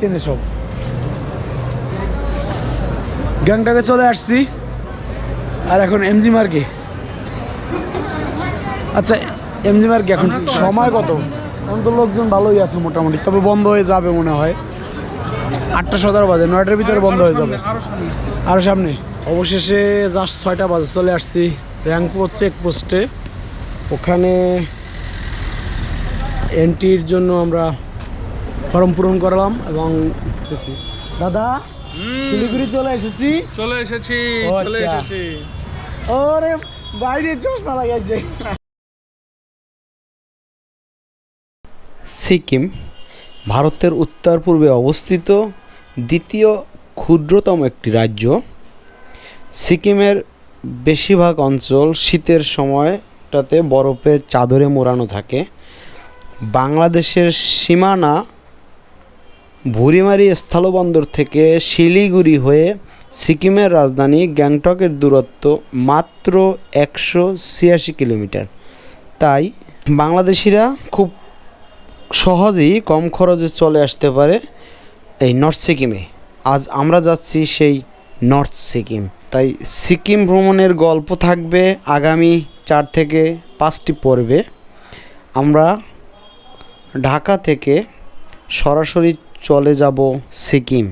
চেনে সব গ্যাংটাকে চলে আসছি। আর এখন এমজি মার্কে আচ্ছা এমজি মার্কে এখন সময় কত? এখন তো লোকজন ভালোই আছে মোটামুটি তবে বন্ধ হয়ে যাবে মনে হয়। আটটা সতেরো বাজে নয়টার ভিতরে বন্ধ হয়ে যাবে। আরও সামনে। অবশেষে জাস্ট ছয়টা বাজে চলে আসছি র্যাঙ্কপোস্ট চেকপোস্টে। ওখানে এন্ট্রির জন্য আমরা ফর্ম পূরণ করলাম এবং দাদা শিলিগুড়ি চলে এসেছি। চলে এসেছি চলে আচ্ছা। এসেছি। ওরে বাইরে চশমা লাগাইছে। সিকিম ভারতের উত্তর পূর্বে অবস্থিত দ্বিতীয় ক্ষুদ্রতম একটি রাজ্য। সিকিমের বেশিরভাগ অঞ্চল শীতের সময়টাতে বরফের চাদরে মোড়ানো থাকে। বাংলাদেশের সীমানা ভুরিমারি স্থলবন্দর থেকে শিলিগুড়ি হয়ে সিকিমের রাজধানী গ্যাংটকের দূরত্ব মাত্র একশো ছিয়াশি কিলোমিটার। তাই বাংলাদেশিরা খুব সহজেই কম খরচে চলে আসতে পারে এই নর্থ সিকিমে। আজ আমরা যাচ্ছি সেই নর্থ সিকিম। তাই সিকিম ভ্রমণের গল্প থাকবে আগামী চার থেকে পাঁচটি পর্বে। আমরা ঢাকা থেকে সরাসরি চলে যাব সিকিম।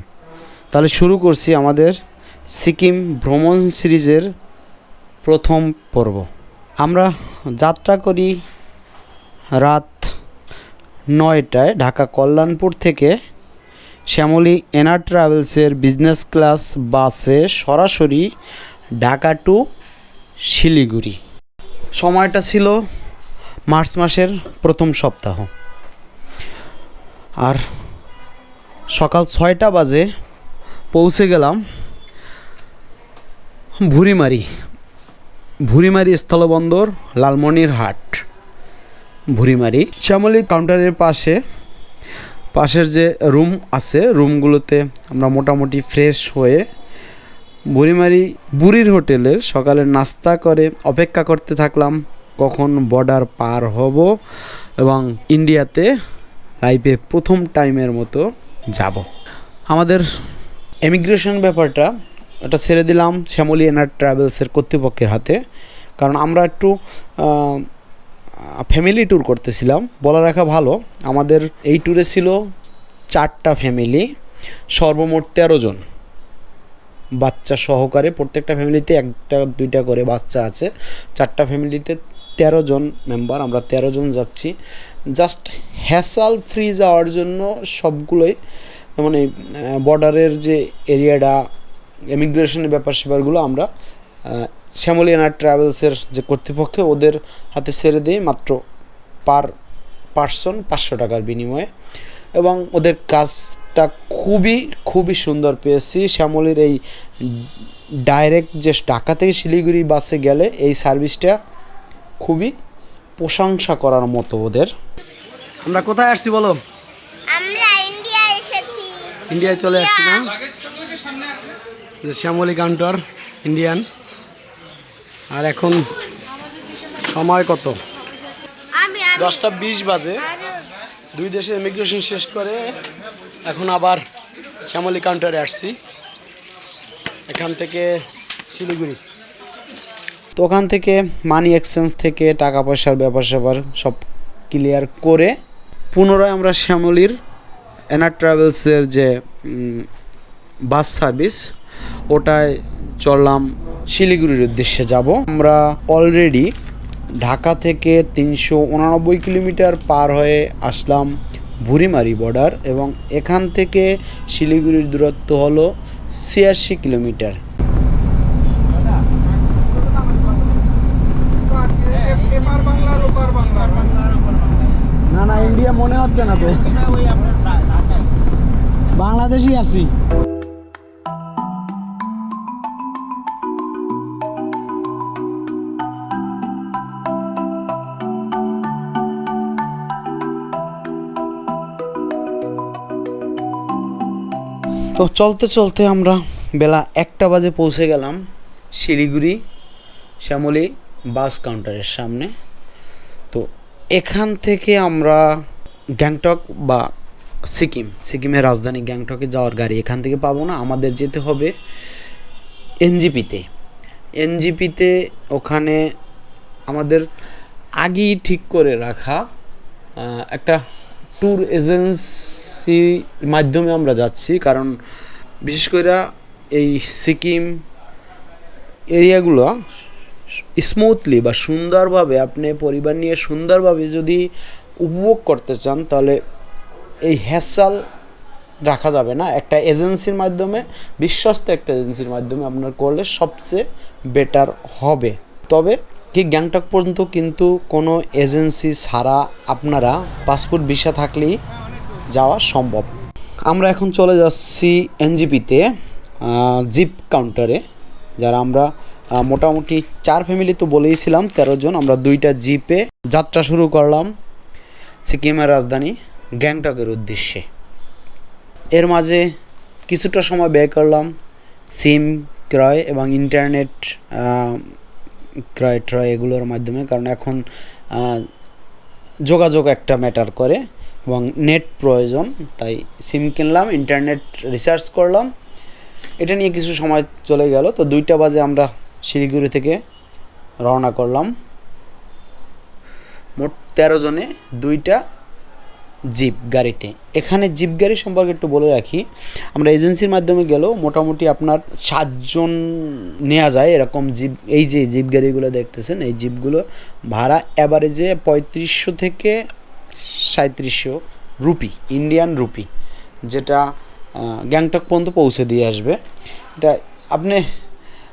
তাহলে শুরু করছি আমাদের সিকিম ভ্রমণ সিরিজের প্রথম পর্ব। আমরা যাত্রা করি রাত নয়টায় ঢাকা কল্যাণপুর থেকে শ্যামলী এনার ট্রাভেলসের বিজনেস ক্লাস বাসে সরাসরি ঢাকা টু শিলিগুড়ি। সময়টা ছিল মার্চ মাসের প্রথম সপ্তাহ। আর সকাল ছয়টা বাজে, পৌঁছে গেলাম ভুরিমারি। ভুরিমারি স্থলবন্দর লালমনিরহাট ভুরিমারি শ্যামলী কাউন্টারের পাশে, পাশের যে রুম আছে, রুমগুলোতে আমরা মোটামুটি ফ্রেশ হয়ে বুড়িমারি বুড়ির হোটেলের সকালে নাস্তা করে অপেক্ষা করতে থাকলাম, কখন বর্ডার পার হব এবং ইন্ডিয়াতে লাইফে প্রথম টাইমের মতো যাব। আমাদের এমিগ্রেশন ব্যাপারটা, এটা ছেড়ে দিলাম শ্যামলী এনার ট্রাভেলসের কর্তৃপক্ষের হাতে। কারণ আমরা একটু ফ্যামিলি ট্যুর করতেছিলাম। বলা রাখা ভালো, আমাদের এই ট্যুরে ছিল চারটা ফ্যামিলি সর্বমোট তেরো জন। বাচ্চা সহকারে প্রত্যেকটা ফ্যামিলিতে একটা, দুইটা করে বাচ্চা আছে। চারটা ফ্যামিলিতে তেরো জন মেম্বার আমরা তেরো জন যাচ্ছি। জাস্ট হ্যাসাল ফ্রি যাওয়ার জন্য সবগুলোই মানে বর্ডারের যে এরিয়াটা ইমিগ্রেশনের ব্যাপার স্যাপারগুলো আমরা আহ, শ্যামলী এনার ট্রাভেলসের যে কর্তৃপক্ষ ওদের হাতে ছেড়ে দিই মাত্র পার পার্সন পাঁচশো টাকার বিনিময়ে। এবং ওদের কাজটা খুবই খুবই সুন্দর পেয়েছি। শ্যামলীর এই ডাইরেক্ট যে ঢাকা থেকে শিলিগুড়ি বাসে গেলে এই সার্ভিসটা খুবই প্রশংসা করার মতো ওদের। আমরা কোথায় আসছি বলো? আমরা ইন্ডিয়া এসেছি। ইন্ডিয়ায় চলে আসছি না? যে শ্যামলী কাউন্টার ইন্ডিয়ান আর এখন সময় কত? আমি আমি। দশটা বিশ বাজে। দুই দেশে ইমিগ্রেশন শেষ করে এখন আবার শ্যামলী কাউন্টারে আসছি। এখান থেকে শিলিগুড়ি। তো ওখান থেকে মানি এক্সচেঞ্জ থেকে টাকা পয়সার ব্যাপার স্যাপার সব ক্লিয়ার করে পুনরায় আমরা শ্যামলির এনার ট্রাভেলসের যে বাস সার্ভিস ওটায় চললাম শিলিগুড়ির উদ্দেশ্যে যাব। আমরা অলরেডি ঢাকা থেকে তিনশো উনানব্বই কিলোমিটার পার হয়ে আসলাম ভুরিমারি বর্ডার এবং এখান থেকে শিলিগুড়ির দূরত্ব হলো ছিয়াশি কিলোমিটার এপার বাংলার ওপার বাংলা না না ইন্ডিয়া মনে হচ্ছে না তো। বাংলাদেশি আছি। তো চলতে চলতে আমরা বেলা একটা বাজে পৌঁছে গেলাম শিলিগুড়ি শ্যামলী বাস কাউন্টারের সামনে। তো এখান থেকে আমরা গ্যাংটক বা সিকিম, সিকিমের রাজধানী গ্যাংটকে যাওয়ার গাড়ি এখান থেকে পাবো না, আমাদের যেতে হবে এনজিপিতে। এনজিপিতে ওখানে আমাদের আগেই ঠিক করে রাখা একটা ট্যুর এজেন্সির মাধ্যমে আমরা যাচ্ছি, কারণ বিশেষ করে এই সিকিম এরিয়াগুলো স্মুথলি বা সুন্দরভাবে, আপনি পরিবার নিয়ে সুন্দরভাবে যদি উপভোগ করতে চান, তাহলে এই হ্যাসাল রাখা যাবে না। একটা এজেন্সির মাধ্যমে, বিশ্বস্ত একটা এজেন্সির মাধ্যমে আপনার করলে সবচেয়ে বেটার হবে। তবে কি গ্যাংটক পর্যন্ত কিন্তু কোনো এজেন্সি ছাড়া আপনারা পাসপোর্ট, ভিসা থাকলেই যাওয়া সম্ভব। আমরা এখন চলে যাচ্ছি এনজিপিতে জিপ কাউন্টারে, যারা আমরা মোটামুটি চার ফ্যামিলি তো বলেইছিলাম, তেরো জন, আমরা দুইটা জিপে যাত্রা শুরু করলাম। সিকিমের রাজধানী গ্যাংটকের উদ্দেশ্যে। এর মাঝে কিছুটা সময় ব্যয় করলাম সিম ক্রয় এবং ইন্টারনেট ক্রয় ট্রয় এগুলোর মাধ্যমে, কারণ এখন যোগাযোগ একটা ম্যাটার করে এবং নেট প্রয়োজন। তাই সিম কিনলাম, ইন্টারনেট রিসার্চ করলাম। এটা নিয়ে কিছু সময় চলে গেল। তো দুইটা বাজে আমরা শিলিগুড়ি থেকে রওনা করলাম। মোট তেরো জনে দুইটা জিপ গাড়িতে। এখানে জিপ গাড়ি সম্পর্কে একটু বলে রাখি, আমরা এজেন্সির মাধ্যমে গেলেও মোটামুটি আপনার সাতজন নেওয়া যায় এরকম জিপ, এই যে জিপ গাড়িগুলো দেখতেছেন, এই জিপগুলো ভাড়া অ্যাভারেজে পঁয়ত্রিশশো থেকে সাঁত্রিশশো রুপি ইন্ডিয়ান রুপি যেটা গ্যাংটক পর্যন্ত পৌঁছে দিয়ে আসবে। এটা আপনি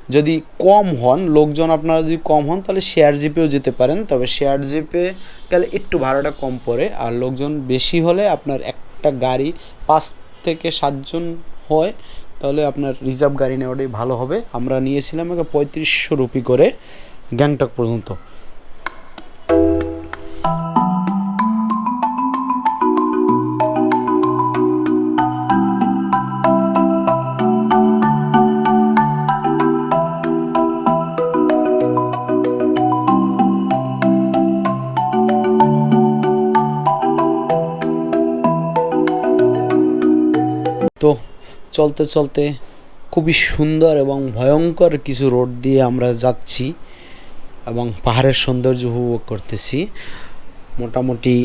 যদি কম হন, লোকজন আপনারা যদি কম হন, তাহলে শেয়ার জিপেও যেতে পারেন। তবে শেয়ার জিপে গেলে একটু ভাড়াটা কম পড়ে। আর লোকজন বেশি হলে আপনার একটা গাড়ি পাঁচ থেকে সাতজন হয়, তাহলে আপনার রিজার্ভ গাড়ি নেওয়াটাই ভালো হবে। আমরা নিয়েছিলাম একে পঁয়ত্রিশশো রুপি করে গ্যাংটক পর্যন্ত। চলতে চলতে খুবই সুন্দর এবং ভয়ঙ্কর কিছু রোড দিয়ে আমরা যাচ্ছি এবং পাহাড়ের সৌন্দর্য উপভোগ করতেছি। মোটামুটি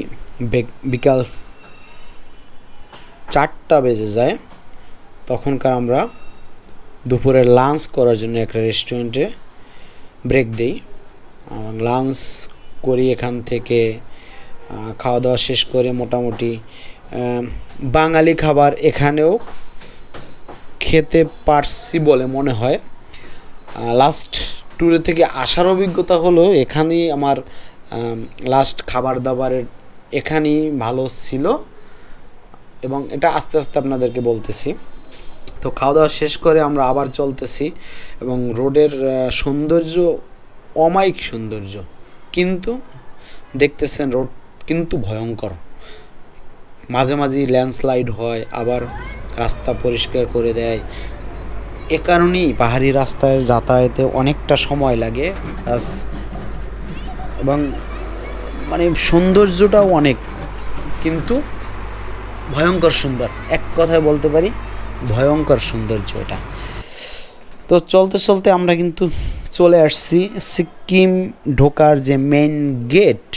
বিকাল চারটা বেজে যায়। তখনকার আমরা দুপুরে লাঞ্চ করার জন্য একটা রেস্টুরেন্টে ব্রেক দিই। লাঞ্চ করি এখান থেকে খাওয়া দাওয়া শেষ করে মোটামুটি বাঙালি খাবার এখানেও খেতে পারছি বলে মনে হয়। লাস্ট ট্যুরে থেকে আসার অভিজ্ঞতা হলো এখানেই আমার লাস্ট খাবার দাবারের এখানেই ভালো ছিল। এবং এটা আস্তে আস্তে আপনাদেরকে বলতেছি। তো খাওয়া দাওয়া শেষ করে আমরা আবার চলতেছি এবং রোডের সৌন্দর্য অমায়িক সৌন্দর্য। কিন্তু দেখতেছেন রোড কিন্তু ভয়ঙ্কর। মাঝে মাঝে ল্যান্ডস্লাইড হয়, আবার রাস্তা পরিষ্কার করে দেয়। এ কারণেই পাহাড়ি রাস্তায় যাতায়াতে অনেকটা সময় লাগে। এবং মানে সৌন্দর্যটাও অনেক। কিন্তু ভয়ঙ্কর সুন্দর। এক কথায় বলতে পারি, ভয়ঙ্কর সৌন্দর্য এটা। তো চলতে চলতে আমরা কিন্তু চলে আসছি সিকিম ঢোকার যে মেইন গেট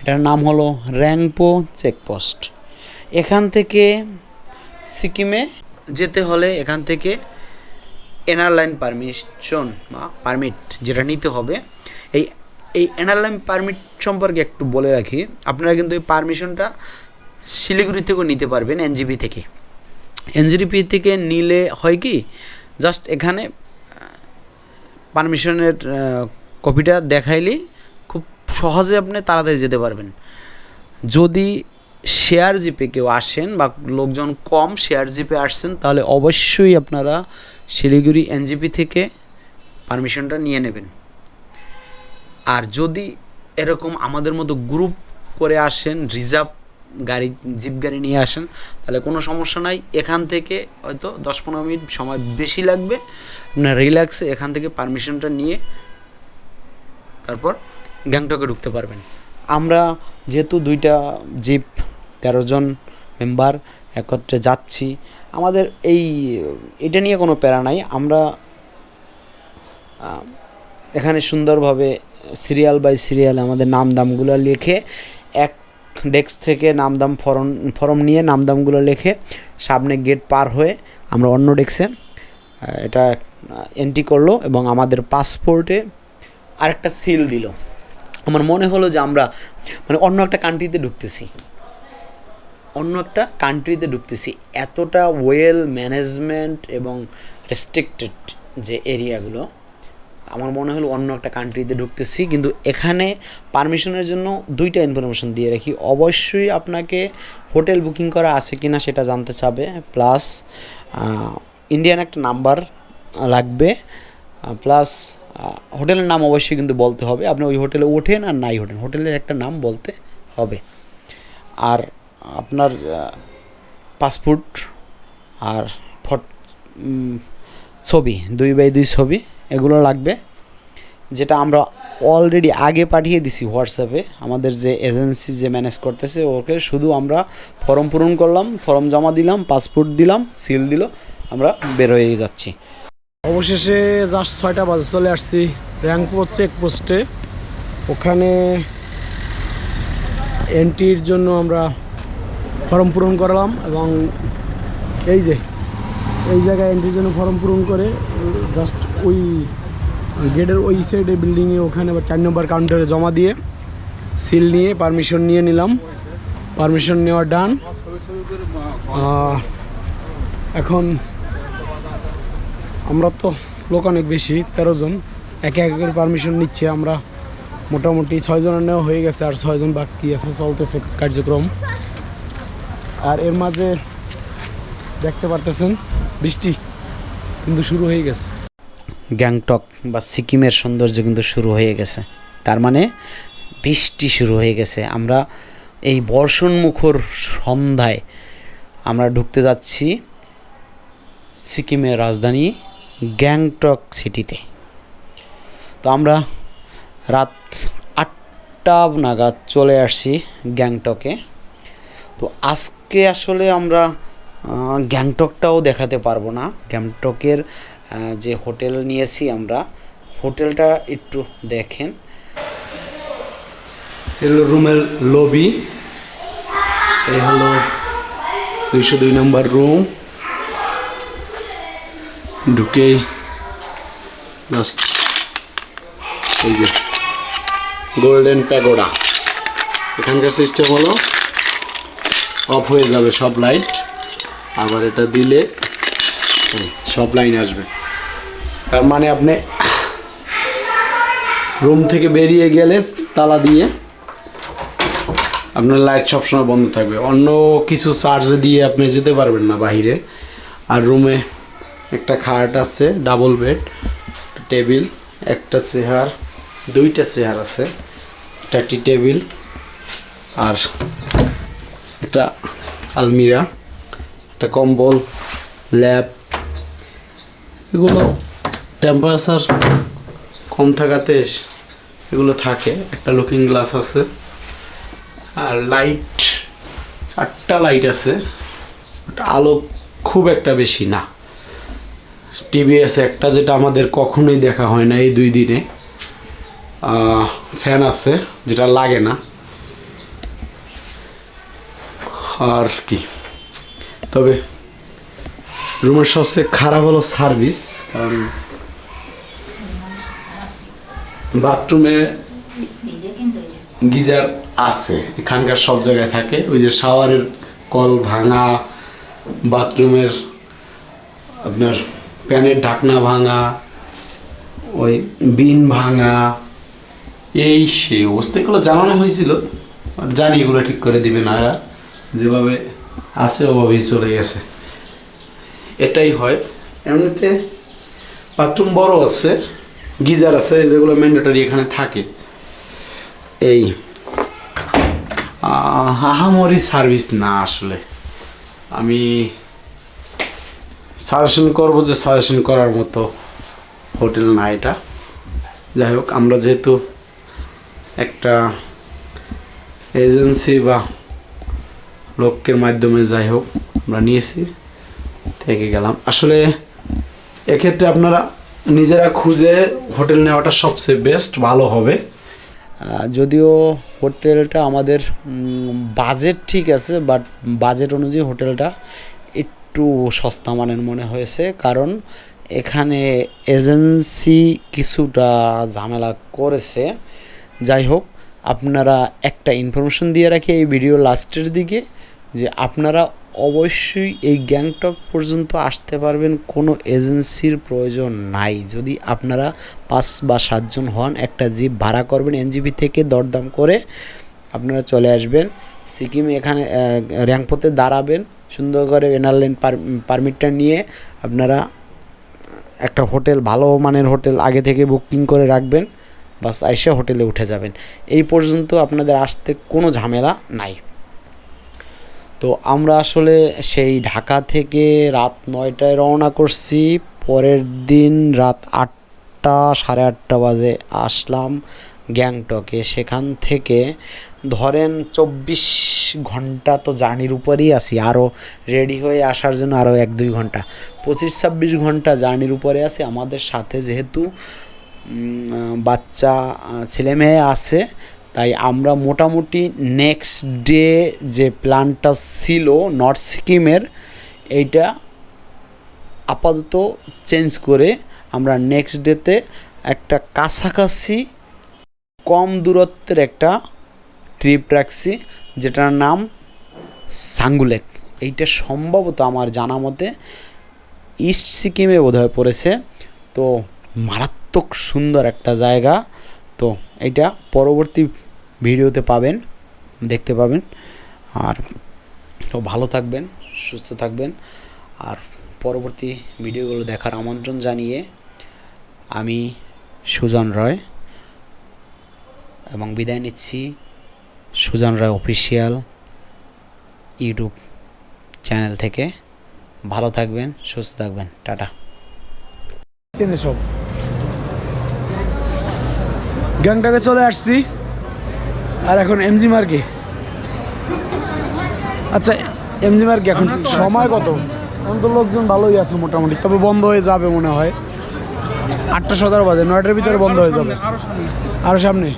এটার নাম হলো র্যাংপো চেকপোস্ট এখান থেকে সিকিমে যেতে হলে এখান থেকে এনার লাইন পারমিশন বা পারমিট যেটা নিতে হবে। এই এই এনার লাইন পারমিট সম্পর্কে একটু বলে রাখি, আপনারা কিন্তু এই পারমিশনটা শিলিগুড়ি থেকেও নিতে পারবেন এনজিপি থেকে। এনজিপি থেকে নিলে হয় কি, জাস্ট এখানে পারমিশনের কপিটা দেখাইলেই খুব সহজে আপনি তাড়াতাড়ি যেতে পারবেন। যদি শেয়ার জিপে কেউ আসেন বা লোকজন কম শেয়ার জিপে আসছেন, তাহলে অবশ্যই আপনারা শিলিগুড়ি এনজিপি থেকে পারমিশনটা নিয়ে নেবেন। আর যদি এরকম আমাদের মতো গ্রুপ করে আসেন রিজার্ভ গাড়ি জিপ গাড়ি নিয়ে আসেন, তাহলে কোনো সমস্যা নাই। এখান থেকে হয়তো দশ পনেরো মিনিট সময় বেশি লাগবে। আপনার রিল্যাক্সে এখান থেকে পারমিশনটা নিয়ে তারপর গ্যাংটকে ঢুকতে পারবেন। আমরা যেহেতু দুইটা জিপ তেরো জন মেম্বার একত্রে যাচ্ছি। আমাদের এই, এটা নিয়ে কোনো প্যারা নাই। আমরা এখানে সুন্দরভাবে সিরিয়াল বাই সিরিয়াল আমাদের নাম দামগুলো লিখে, এক ডেস্ক থেকে নাম দাম ফরম, ফর্ম নিয়ে নাম দামগুলো লিখে, সামনে গেট পার হয়ে আমরা অন্য ডেস্কে এটা এন্ট্রি করল এবং আমাদের পাসপোর্টে আরেকটা সিল দিল। আমার মনে হলো যে আমরা মানে অন্য একটা কান্ট্রিতে ঢুকতেছি। অন্য একটা কান্ট্রিতে ঢুকতেছি। এতটা ওয়েল ম্যানেজমেন্ট এবং রেস্ট্রিক্টেড যে এরিয়াগুলো আমার মনে হলো অন্য একটা কান্ট্রিতে ঢুকতেছি। কিন্তু এখানে পারমিশনের জন্য দুইটা ইনফরমেশন দিয়ে রাখি। অবশ্যই আপনাকে হোটেল বুকিং করা আছে কি না সেটা জানতে চাবে। প্লাস ইন্ডিয়ান একটা নাম্বার লাগবে। প্লাস হোটেলের নাম অবশ্যই কিন্তু বলতে হবে। আপনি ওই হোটেলে ওঠেন আর নাই ওঠেন। হোটেলের একটা নাম বলতে হবে। আর আপনার পাসপোর্ট আর ফট ছবি, দুই বাই দুই ছবি, এগুলো লাগবে। যেটা আমরা অলরেডি আগে পাঠিয়ে দিছি হোয়াটসঅ্যাপে আমাদের যে এজেন্সি যে ম্যানেজ করতেছে ওকে, শুধু আমরা ফর্ম পূরণ করলাম ফর্ম জমা দিলাম পাসপোর্ট দিলাম সিল দিল, আমরা বের হয়ে যাচ্ছি। অবশেষে জাস্ট ছয়টা বাজে চলে আসছি র্যাঙ্কপোর চেকপোস্টে ওখানে এন্ট্রির জন্য আমরা ফর্ম পূরণ করলাম এবং এই যে, এই জায়গায় এন্ট্রির জন্য ফর্ম পূরণ করে জাস্ট ওই গেটের ওই সাইডে বিল্ডিংয়ে ওখানে আবার চার নম্বর কাউন্টারে জমা দিয়ে সিল নিয়ে পারমিশন নিয়ে নিলাম। পারমিশন নেওয়া ডান এখন আমরা তো লোক অনেক বেশি, তেরো জন। একে একে করে পারমিশন নিচ্ছে আমরা। মোটামুটি ছয়জনের নেওয়া হয়ে গেছে আর ছয়জন বাকি আছে, চলতেছে কার্যক্রম। আর এর মাঝে দেখতে পারতেছেন বৃষ্টি কিন্তু শুরু হয়ে গেছে। গ্যাংটক বা সিকিমের সৌন্দর্য কিন্তু শুরু হয়ে গেছে। তার মানে বৃষ্টি শুরু হয়ে গেছে। আমরা এই বর্ষণ মুখর সন্ধ্যায় আমরা ঢুকতে যাচ্ছি সিকিমের রাজধানী গ্যাংটক সিটিতে। তো আমরা রাত আটটা নাগাদ চলে আসছি গ্যাংটকে। তো আজকে আসলে আমরা গ্যাংটকটাও দেখাতে পারব না। গ্যাংটকের যে হোটেল নিয়েছি আমরা, হোটেলটা একটু দেখেন। রুমের লবি। এই হলো দুইশো দুই নম্বর রুম। জাস্ট এই যে গোল্ডেন প্যাগোডা এখানকার সিস্টেম হলো অফ হয়ে যাবে সব লাইট। আবার এটা দিলে সব লাইন আসবে। তার মানে আপনি রুম থেকে বেরিয়ে গেলে তালা দিয়ে আপনার লাইট সবসময় বন্ধ থাকবে। অন্য কিছু চার্জ দিয়ে আপনি যেতে পারবেন না বাইরে আর রুমে একটা খাট আছে ডাবল বেড টেবিল একটা চেয়ার, দুইটা চেয়ার আছে একটা টি টেবিল আর একটা আলমিরা, একটা কম্বল, ল্যাব, এগুলো টেম্পারেচার কম থাকাতে এগুলো থাকে। একটা লুকিং গ্লাস আছে, আর লাইট চারটা লাইট আছে আলো খুব একটা বেশি না। টিভি আছে একটা যেটা আমাদের কখনোই দেখা হয় না এই দুই দিনে। ফ্যান আছে, যেটা লাগে না। আর কি? তবে রুমের সবচেয়ে খারাপ হলো সার্ভিস। কারণ বাথরুমে গিজার আছে, এখানকার সব জায়গায় থাকে। ওই যে শাওয়ারের কল ভাঙা, বাথরুমের আপনার প্যানের ঢাকনা ভাঙা, ওই বিন ভাঙা, এই সে অবস্থা। এগুলো জানানো হয়েছিল আর জানি এগুলো ঠিক করে দিবে না এরা। যেভাবে আছে ওভাবেই চলে গেছে। এটাই হয়। এমনিতে বাথরুম বড় আছে গিজার আছে যেগুলো ম্যান্ডেটরি এখানে থাকে। এই আহ, আহামরি সার্ভিস না আসলে। আমি সাজেশন করব যে সাজেশন করার মতো হোটেল না এটা। যাই হোক আমরা যেহেতু একটা এজেন্সি বা লোকের মাধ্যমে যাই হোক, আমরা নিয়েছি, থেকে গেলাম। আসলে এক্ষেত্রে আপনারা নিজেরা খুঁজে হোটেল নেওয়াটা সবচেয়ে বেস্ট ভালো হবে। যদিও হোটেলটা আমাদের বাজেট ঠিক আছে বাট বাজেট অনুযায়ী হোটেলটা একটু সস্তা মানের মনে হয়েছে। কারণ এখানে এজেন্সি কিছুটা ঝামেলা করেছে। যাই হোক আপনারা একটা ইনফরমেশন দিয়ে রাখি এই ভিডিও লাস্টের দিকে, যে আপনারা অবশ্যই এই গ্যাংটক পর্যন্ত আসতে পারবেন, কোনো এজেন্সির প্রয়োজন নাই। যদি আপনারা পাঁচ বা সাতজন হন, একটা জিপ ভাড়া করবেন এনজিপি থেকে দরদাম করে, আপনারা চলে আসবেন। সিকিমে এখানে র্যাঙ্কপোতে দাঁড়াবেন, সুন্দর করে এনারলাইন পারমিটটা নিয়ে আপনারা একটা হোটেল ভালো মানের হোটেল আগে থেকে বুকিং করে রাখবেন। বাস আইসা হোটেলে উঠে যাবেন। এই পর্যন্ত আপনাদের আসতে কোনো ঝামেলা নাই। তো আমরা আসলে সেই ঢাকা থেকে রাত নয়টায় রওনা করছি। পরের দিন রাত আটটা, সাড়ে আটটা বাজে আসলাম গ্যাংটকে। সেখান থেকে ধরেন চব্বিশ ঘণ্টা তো জার্নির উপরেই আছি। আরও রেডি হয়ে আসার জন্য আরও এক দুই ঘণ্টা। পঁচিশ, ছাব্বিশ ঘণ্টা জার্নির উপরে আছি। আমাদের সাথে যেহেতু বাচ্চা ছেলে মেয়ে আছে। তাই আমরা মোটামুটি নেক্সট ডে যে প্ল্যানটা ছিল নর্থ সিকিমের এইটা আপাতত চেঞ্জ করে আমরা নেক্সট ডেতে একটা কাছাকাছি কম দূরত্বের একটা ট্রিপ রাখছি, যেটার নাম সাঙ্গুলেক এইটা সম্ভবত আমার জানা মতে ইস্ট সিকিমে বোধহয় পড়েছে। তো মারাত্মক সুন্দর একটা জায়গা। তো এটা পরবর্তী ভিডিওতে পাবেন, দেখতে পাবেন। আর তো ভালো থাকবেন, সুস্থ থাকবেন। আর পরবর্তী ভিডিওগুলো দেখার আমন্ত্রণ জানিয়ে আমি সুজন রয় এবং বিদায় নিচ্ছি Sujan Roy official YouTube channel থেকে। ভালো থাকবেন, সুস্থ থাকবেন। টাটা। চেনে সব। গ্যাংটাকে চলে আসছি। আর এখন এমজি মার্কে আচ্ছা এমজি মার্কে এখন সময় কত? এখন তো লোকজন ভালোই আছে মোটামুটি তবে বন্ধ হয়ে যাবে মনে হয়। আটটা সতেরো বাজে নয়টার ভিতরে বন্ধ হয়ে যাবে। আরও সামনে আরও সামনে?